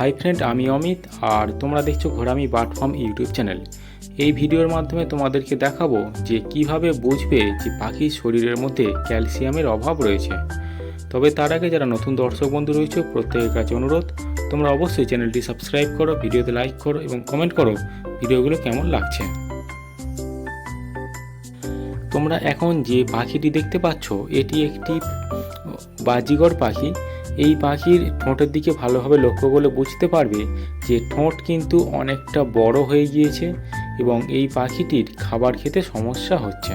Hi friend, আমি অমিত, আর তোমরা দেখছ Ghorami bird farm YouTube channel. এই ভিডিওর মাধ্যমে তোমাদেরকে দেখাবো যে কীভাবে বুঝবে যে পাখির শরীরের মধ্যে ক্যালসিয়ামের অভাব রয়েছে। তবে তার আগে যারা নতুন দর্শক বন্ধু রয়েছে, প্রত্যেকের কাছে অনুরোধ, তোমরা অবশ্যই চ্যানেলটি সাবস্ক্রাইব করো, ভিডিওতে লাইক করো এবং কমেন্ট করো ভিডিওগুলো কেমন লাগছে। তোমরা এখন যে পাখিটি দেখতে পাচ্ছ, এটি একটি বাজিগর পাখি। এই পাখির ঠোঁটের দিকে ভালোভাবে লক্ষ্য করলে বুঝতে পারবে যে ঠোঁট কিন্তু অনেকটা বড় হয়ে গিয়েছে এবং এই পাখিটির খাবার খেতে সমস্যা হচ্ছে।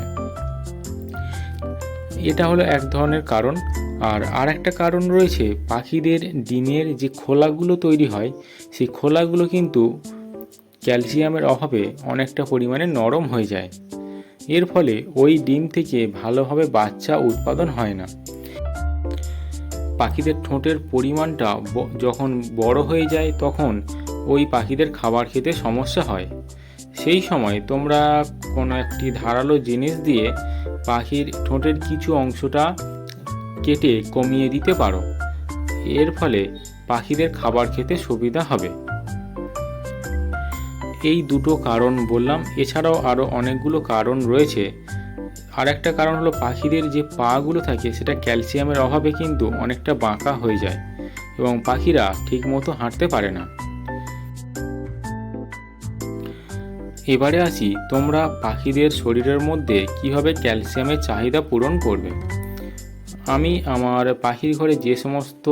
এটা হলো এক ধরনের কারণ। আর আর একটা কারণ রয়েছে পাখিদের ডিমের যে খোলাগুলো তৈরি হয়, সেই খোলাগুলো কিন্তু ক্যালসিয়ামের অভাবে অনেকটা পরিমাণে নরম হয়ে যায়। এর ফলে ওই ডিম থেকে ভালোভাবে বাচ্চা উৎপাদন হয় না। পাখিদের ঠোঁটের পরিমাণটা যখন বড় হয়ে যায় তখন ওই পাখিদের খাবার খেতে সমস্যা হয়। সেই সময় তোমরা কোনো একটি ধারালো জিনিস দিয়ে পাখির ঠোঁটের কিছু অংশটা কেটে কমিয়ে দিতে পারো। এর ফলে পাখিদের খাবার খেতে সুবিধা হবে। এই দুটো কারণ বললাম। এছাড়াও আরও অনেকগুলো কারণ রয়েছে। আর একটা কারণ হলো পাখিদের যে পাগুলো থাকে, সেটা ক্যালসিয়ামের অভাবে কিন্তু অনেকটা বাঁকা হয়ে যায় এবং পাখিরা ঠিকমতো হাঁটতে পারে না। এবারে আসি, তোমরা পাখিদের শরীরের মধ্যে কীভাবে ক্যালসিয়ামের চাহিদা পূরণ করবে? আমি আমার পাখির ঘরে যে সমস্ত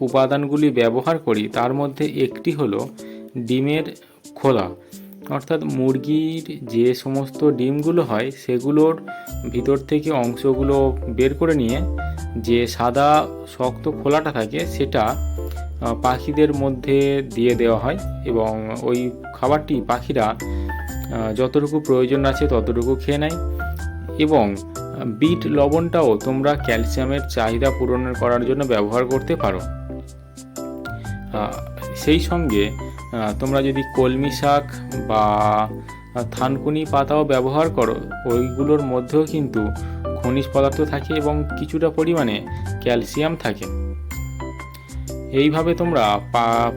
উপাদানগুলি ব্যবহার করি, তার মধ্যে একটি হলো ডিমের খোলা। অর্থাৎ মুরগির যে সমস্ত ডিমগুলো হয়, সেগুলোর ভিতর থেকে অংশগুলো বের করে নিয়ে যে সাদা শক্ত খোলাটা থাকে, সেটা পাখিদের মধ্যে দিয়ে দেওয়া হয় এবং ওই খাবারটি পাখিরা যতটুকু প্রয়োজন আছে ততটুকু খেয়ে নেয় এবং বিট লবণটাও তোমরা ক্যালসিয়ামের চাহিদা পূরণ করার জন্য ব্যবহার করতে পারো। সেই সঙ্গে তোমরা যদি কলমি শাক বা থানকুনি পাতাও ব্যবহার করো, ওইগুলোর মধ্যেও কিন্তু খনিজ পদার্থ থাকে এবং কিছুটা পরিমাণে ক্যালসিয়াম থাকে। এইভাবে তোমরা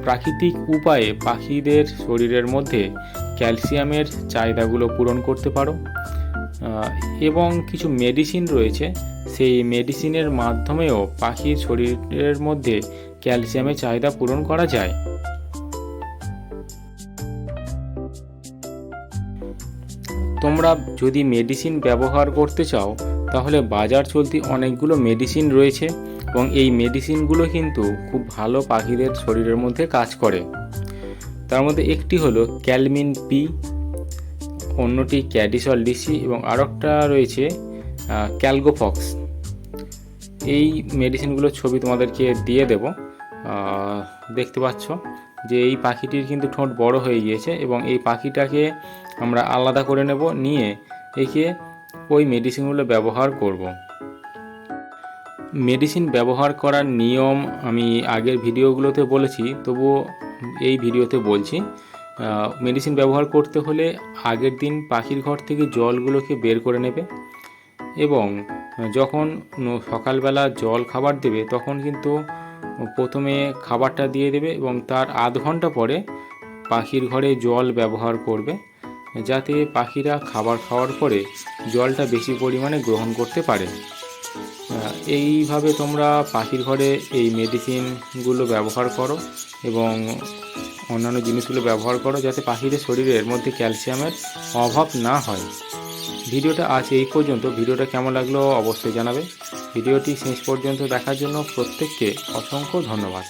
প্রাকৃতিক উপায়ে পাখিদের শরীরের মধ্যে ক্যালসিয়ামের চাহিদাগুলো পূরণ করতে পারো। এবং কিছু মেডিসিন রয়েছে, সেই মেডিসিনের মাধ্যমেও পাখির শরীরের মধ্যে ক্যালসিয়ামের চাহিদা পূরণ করা যায়। তোমরা যদি মেডিসিন ব্যবহার করতে চাও, তাহলে বাজার চলতি অনেকগুলো মেডিসিন রয়েছে এবং এই মেডিসিনগুলো কিন্তু খুব ভালো পাখিদের শরীরের মধ্যে কাজ করে। তার মধ্যে একটি হলো ক্যালমিন পি অন্যটি ক্যাডিসল ডিসি এবং আরেকটা রয়েছে ক্যালগোফক্স এই মেডিসিনগুলোর ছবি তোমাদেরকে দিয়ে দেব। দেখতে পাচ্ছ যে এই পাখিটির কিন্তু ঠোঁট বড় হয়ে গিয়েছে এবং এই পাখিটাকে আমরা আলাদা করে নেব, নিয়ে একে ওই মেডিসিনগুলো ব্যবহার করব। মেডিসিন ব্যবহার করার নিয়ম আমি আগের ভিডিওগুলোতে বলেছি তবুও এই ভিডিওতে বলছি মেডিসিন ব্যবহার করতে হলে আগের দিন পাখির ঘর থেকে জলগুলোকে বের করে নেবে এবং যখন সকালবেলা জল খাবার দেবে, তখন কিন্তু প্রথমে খাবারটা দিয়ে দেবে এবং তার আধ ঘণ্টা পরে পাখির ঘরে জল ব্যবহার করবে, যাতে পাখিরা খাবার খাওয়ার পরে জলটা বেশি পরিমাণে গ্রহণ করতে পারে। এইভাবে তোমরা পাখির ঘরে এই মেডিসিনগুলো ব্যবহার করো এবং অন্যান্য জিনিসগুলো ব্যবহার করো, যাতে পাখিদের শরীরের মধ্যে ক্যালসিয়ামের অভাব না হয়। ভিডিওটা আজ এই পর্যন্ত। ভিডিওটা কেমন লাগল অবশ্যই জানাবে। ভিডিওটি শেষ পর্যন্ত দেখার জন্য প্রত্যেককে অসংখ্য ধন্যবাদ।